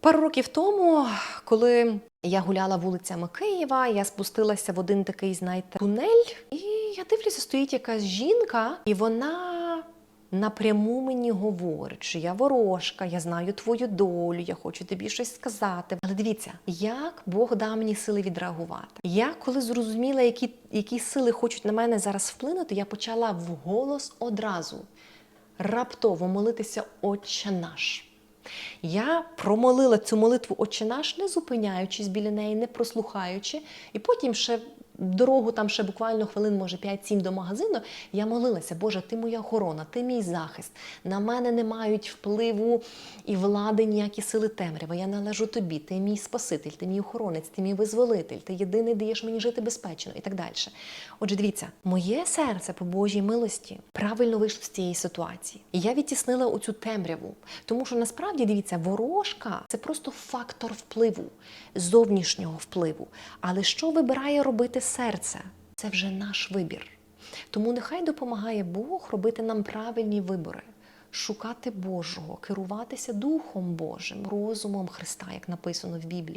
Пару років тому, коли я гуляла вулицями Києва, я спустилася в один такий, знаєте, тунель, і я дивлюся, стоїть якась жінка, і вона напряму мені говорить, що я ворожка, я знаю твою долю, я хочу тобі щось сказати. Але дивіться, як Бог дав мені сили відреагувати. Я коли зрозуміла, які, які сили хочуть на мене зараз вплинути, я почала вголос одразу раптово молитися Отче наш. Я промолила цю молитву Отче наш, не зупиняючись біля неї, не прослухаючи, і потім ще дорогу, там ще буквально хвилин, може 5-7 до магазину, я молилася, Боже, ти моя охорона, ти мій захист. На мене не мають впливу і влади ніякі сили темряви. Я належу тобі, ти мій Спаситель, ти мій охоронець, ти мій визволитель, ти єдиний даєш мені жити безпечно і так далі. Отже, дивіться, моє серце по Божій милості правильно вийшло з цієї ситуації. І я відтіснила оцю темряву. Тому що насправді дивіться, ворожка це просто фактор впливу, зовнішнього впливу. Але що вибирає робити серце? Це вже наш вибір. Тому нехай допомагає Бог робити нам правильні вибори, шукати Божого, керуватися Духом Божим, розумом Христа, як написано в Біблії.